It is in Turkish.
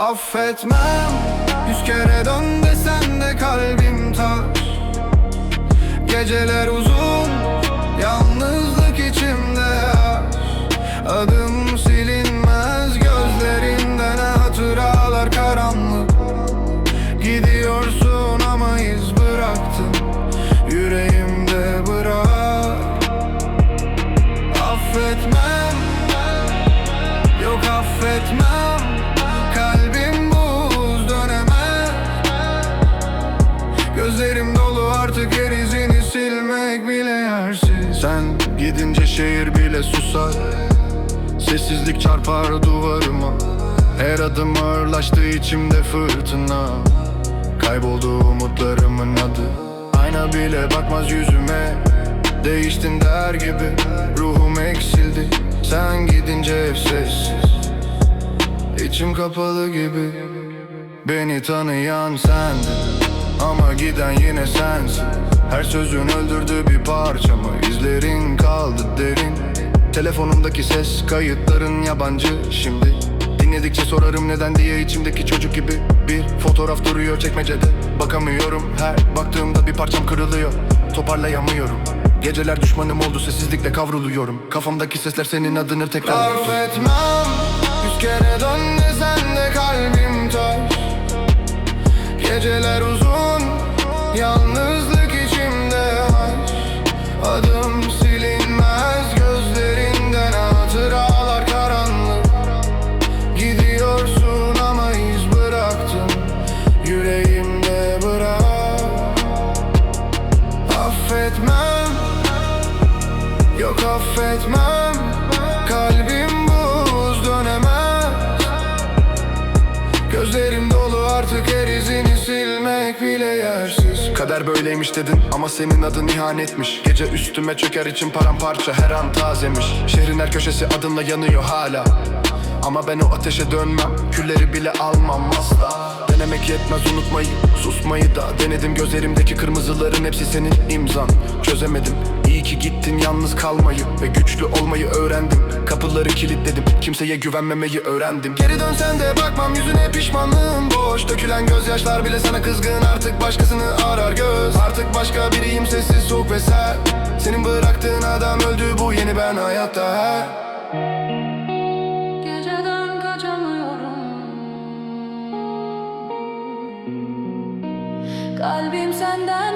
affetmem. Yüz kere dön desen de kalbim taş Geceler uzun Yalnızlık içimde aş Adım silinmez Gözlerinden hatıralar karanlık. Gidiyorsun ama iz bıraktın Yüreğimde bırak. Affetmem Gözlerim dolu artık her izini silmek bile yersiz. Sen gidince şehir bile susar. Sessizlik çarpar duvarıma. Her adım ağırlaştı içimde fırtına. Kayboldu umutlarımın adı. Ayna bile bakmaz yüzüme. Değiştin der gibi Ruhum eksildi. Sen gidince hep sessiz. İçim kapalı gibi. Beni tanıyan sendin Ama giden yine sensin. Her sözün öldürdü bir parçamı İzlerin kaldı derin. Telefonumdaki ses kayıtların yabancı. Şimdi Dinledikçe sorarım neden diye içimdeki çocuk gibi Bir fotoğraf duruyor çekmecede. Bakamıyorum her baktığımda bir parçam kırılıyor. Toparlayamıyorum. Geceler düşmanım oldu sessizlikle kavruluyorum. Kafamdaki sesler senin adını tekrar Affetmem. Yüz kere dön desen de kalbim taş. Geceler uzun Yalnızlık içimde haş Adım silinmez Gözlerinden hatıralar karanlık. Gidiyorsun ama iz bıraktın. Yüreğimde bırak. Affetmem. Yok affetmem. Kalbim buz dönemez. Gözlerim dolu artık her izini silmek bile yersiz Kader böyleymiş dedin. Ama senin adın ihanetmiş. Gece üstüme çöker için paramparça her an tazemiş. Şehrin her köşesi adınla yanıyor hala. Ama ben o ateşe dönmem. Külleri bile almam asla. Denemek yetmez unutmayı Susmayı da denedim. Gözlerimdeki kırmızıların hepsi senin imzan. Çözemedim İyi ki gittin yalnız kalmayı Ve güçlü olmayı öğrendim Kapıları kilitledim Kimseye güvenmemeyi öğrendim. Geri dönsen de bakmam yüzüne pişmanlığım boş. Dökülen gözyaşlar bile sana kızgın Artık başkasını arar göz. Artık başka biriyim sessiz soğuk ve sert. Senin bıraktığın adam öldü bu yeni ben hayatta. Her Geceden kaçamıyorum. Kalbim senden